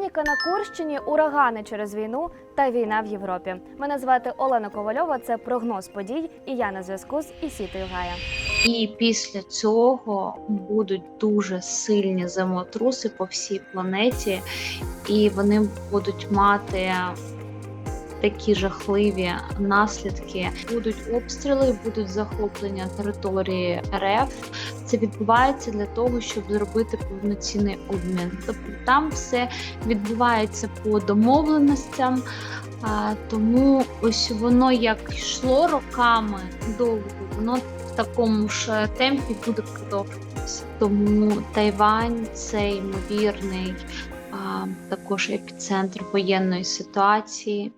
Паніка на Курщині, урагани через війну та війна в Європі. Мене звати Олена Ковальова. Це прогноз подій, і я на зв'язку з Ісітою Гая. І після цього будуть дуже сильні землетруси по всій планеті, і вони будуть мати такі жахливі наслідки. Будуть обстріли, будуть захоплення території РФ. Це відбувається для того, щоб зробити повноцінний обмін. Тобто там все відбувається по домовленостям. А, тому ось воно як йшло роками довго, воно в такому ж темпі буде продовжуватися. Тому Тайвань це ймовірний а, також епіцентр воєнної ситуації.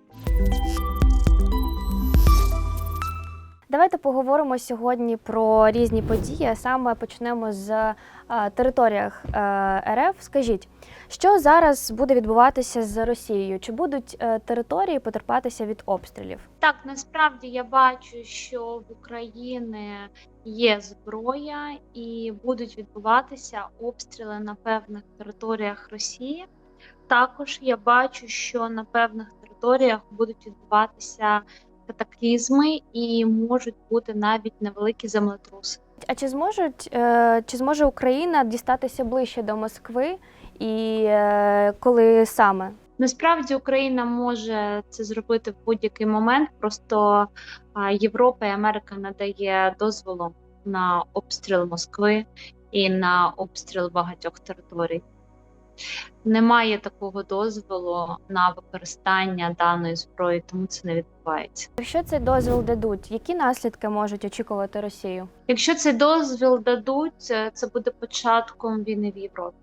Давайте поговоримо сьогодні про різні події. Саме почнемо з е, територіях е, РФ. Скажіть, що зараз буде відбуватися з Росією? Чи будуть е, території потерпатися від обстрілів? Так, насправді я бачу, що в Україні є зброя і будуть відбуватися обстріли на певних територіях Росії. Також я бачу, що на певних територіях будуть відбуватися катаклізми і можуть бути навіть невеликі землетруси. А чи зможуть е, чи зможе Україна дістатися ближче до Москви і е, коли саме? Насправді Україна може це зробити в будь-який момент. Просто Європа і Америка надає дозволу на обстріл Москви і на обстріл багатьох територій. Немає такого дозволу на використання даної зброї, тому це не відбувається. Якщо цей дозвіл дадуть, які наслідки можуть очікувати Росію? Якщо цей дозвіл дадуть, це буде початком війни в Європі.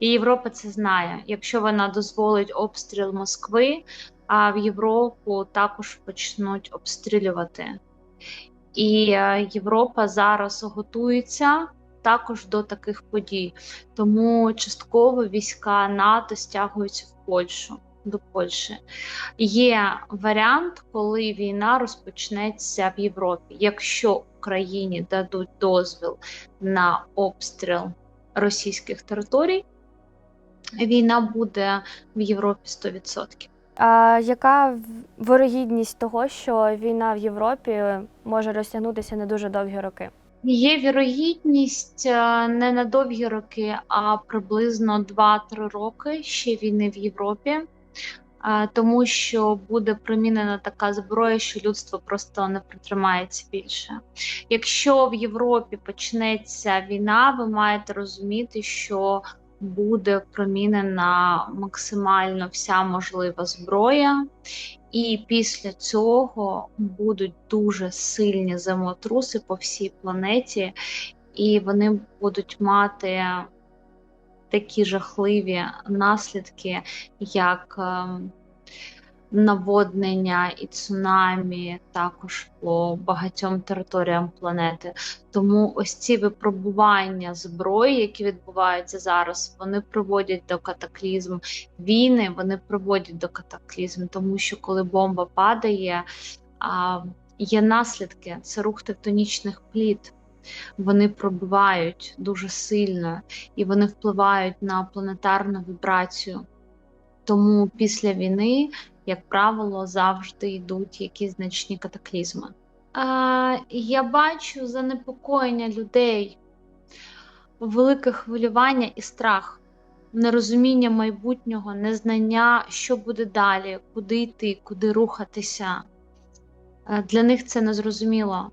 І Європа це знає. Якщо вона дозволить обстріл Москви, а в Європу також почнуть обстрілювати. І е, Європа зараз готується також до таких подій. Тому частково війська НАТО стягуються в Польщу. До Польщі є варіант, коли війна розпочнеться в Європі. Якщо Україні дадуть дозвіл на обстріл російських територій, війна буде в Європі 100%. А яка вирогідність того, що війна в Європі може розтягнутися на дуже довгі роки? Є вірогідність е, не на довгі роки, а приблизно 2-3 роки ще війни в Європі, е, тому що буде примінена така зброя, що людство просто не протримається більше. Якщо в Європі почнеться війна, ви маєте розуміти, що буде промінена максимально вся можлива зброя, і після цього будуть дуже сильні землетруси по всій планеті, і вони будуть мати такі жахливі наслідки, як ем, наводнення і цунамі, також по багатьом територіям планети. Тому ось ці випробування зброї, які відбуваються зараз, вони приводять до катаклізму. Війни вони приводять до катаклізму, тому що коли бомба падає, а, є наслідки, це рух тектонічних пліт. Вони пробивають дуже сильно і вони впливають на планетарну вібрацію. Тому після війни, як правило, завжди йдуть якісь значні катаклізми. А, я бачу занепокоєння людей, велике хвилювання і страх, нерозуміння майбутнього, незнання, що буде далі, куди йти, куди рухатися. Е, Для них це незрозуміло.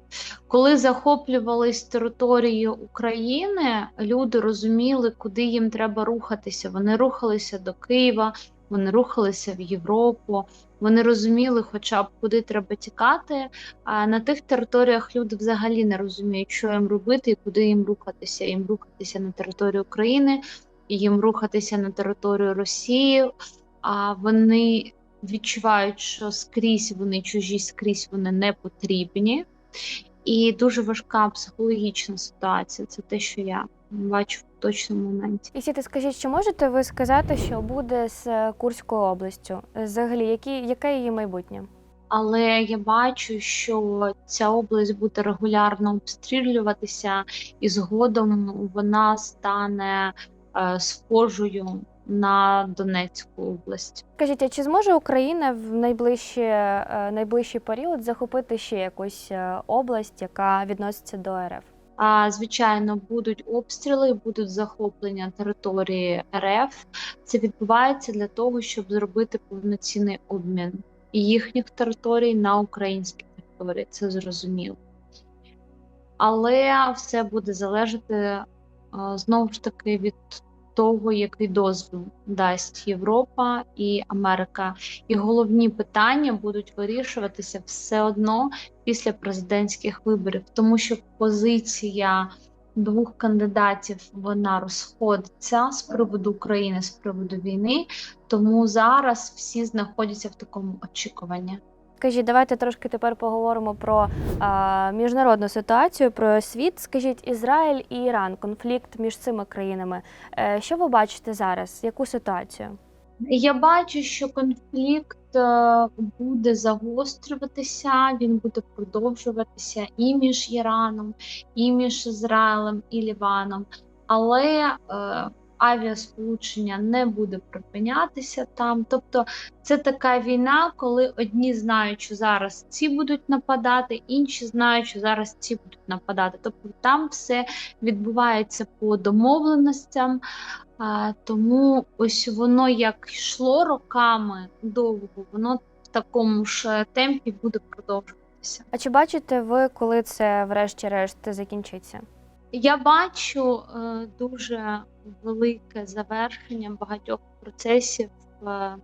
Коли захоплювались території України, люди розуміли, куди їм треба рухатися. Вони рухалися до Києва, вони рухалися в Європу, вони розуміли, хоча б куди треба тікати. А на тих територіях люди взагалі не розуміють, що їм робити і куди їм рухатися. Їм рухатися на територію України, їм рухатися на територію Росії. А вони відчувають, що скрізь вони чужі, скрізь вони не потрібні. І дуже важка психологічна ситуація. Це те, що я бачу точному моменті. І сіти, скажіть, чи можете ви сказати, що буде з е, Курською областю? Взагалі, які, яке її майбутнє? Але я бачу, що ця область буде регулярно обстрілюватися, і згодом вона стане е, схожою на Донецьку область. Скажіть, а чи зможе Україна в найближчі, е, найближчий період захопити ще якусь е, область, яка відноситься до РФ? А, звичайно, будуть обстріли, будуть захоплення території РФ. Це відбувається для того, щоб зробити повноцінний обмін їхніх територій на українські території. Це зрозуміло. Але все буде залежати знову ж таки від того, який дозвіл дасть Європа і Америка. І головні питання будуть вирішуватися все одно після президентських виборів, тому що позиція двох кандидатів вона розходиться з приводу України, з приводу війни. Тому зараз всі знаходяться в такому очікуванні. Скажіть, давайте трошки тепер поговоримо про а, міжнародну ситуацію, про світ. Скажіть, Ізраїль і Іран, конфлікт між цими країнами. Е, що ви бачите зараз? Яку ситуацію? Я бачу, що конфлікт е, буде загострюватися, він буде продовжуватися і між Іраном, і між Ізраїлем і Ліваном, але е, авіасполучення не буде припинятися там. Тобто це така війна, коли одні знають, що зараз ці будуть нападати, інші знають, що зараз ці будуть нападати. Тобто там все відбувається по домовленостям. А, тому ось воно як йшло роками довго, воно в такому ж темпі буде продовжуватися. А чи бачите ви, коли це врешті-решт закінчиться? Я бачу е, дуже велике завершення багатьох процесів е,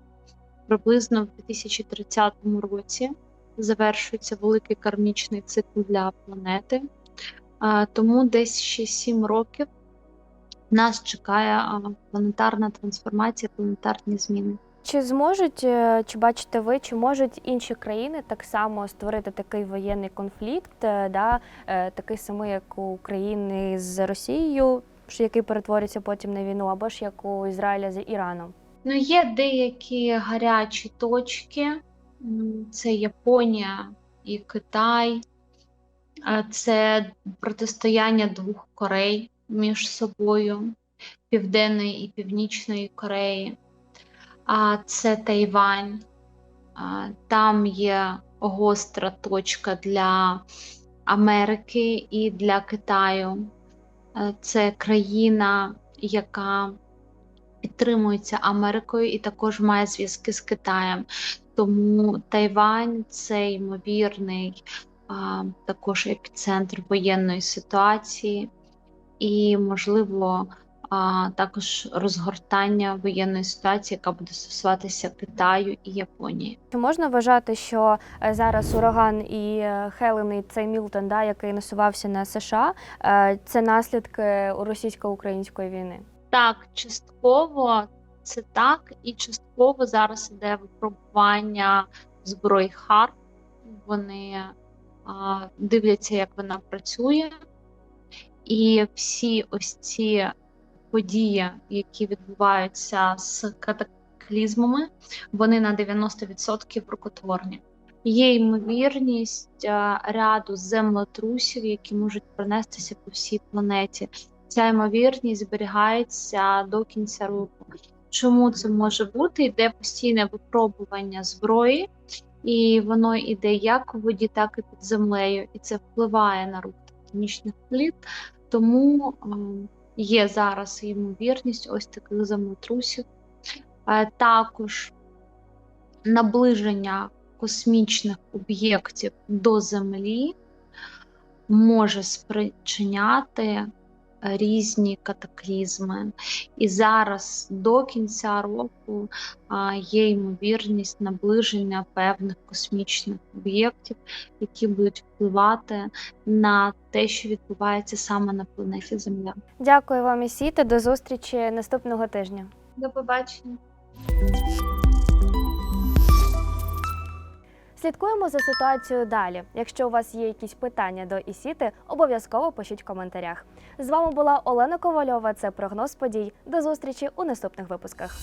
приблизно в 2030 році. Завершується великий кармічний цикл для планети. Е, тому десь ще 7 років нас чекає планетарна трансформація, планетарні зміни. Чи зможуть, е, чи бачите ви, чи можуть інші країни так само створити такий воєнний конфлікт, е, да, е, такий самий, як у України з Росією, який перетвориться потім на війну, або ж як у Ізраїля з Іраном? Ну, є деякі гарячі точки. Це Японія і Китай, це протистояння двох Корей між собою, Південної і Північної Кореї. А це Тайвань. Там є гостра точка для Америки і для Китаю. Е, Це країна, яка підтримується Америкою і також має зв'язки з Китаєм. Тому Тайвань це ймовірний а, також епіцентр воєнної ситуації, і, можливо, а, також розгортання воєнної ситуації, яка буде стосуватися Китаю і Японії. Чи можна вважати, що е, зараз ураган і е, Хелен, і цей Мілтон, да, який насувався на США, е, це наслідки російсько-української війни? Так, частково це так, і частково зараз іде випробування зброї ХАРП. Вони а, дивляться, як вона працює, і всі ось ці події, які відбуваються з катаклізмами, вони на 90% рукотворні. Є ймовірність а, ряду землетрусів, які можуть пронестися по всій планеті. Ця ймовірність зберігається до кінця року. Чому це може бути? Йде постійне випробування зброї, і воно йде як у воді, так і під землею, і це впливає на рух тектонічних плит. Тому ем, є зараз ймовірність ось таких землетрусів. Е, Також наближення космічних об'єктів до Землі може спричиняти різні катаклізми. І зараз до кінця року є ймовірність наближення певних космічних об'єктів, які будуть впливати на те, що відбувається саме на планеті Земля. Дякую вам, Ісіте. До зустрічі наступного тижня. До побачення. Слідкуємо за ситуацією далі. Якщо у вас є якісь питання до Ісіти, обов'язково пишіть в коментарях. З вами була Олена Ковальова. Це прогноз подій. До зустрічі у наступних випусках.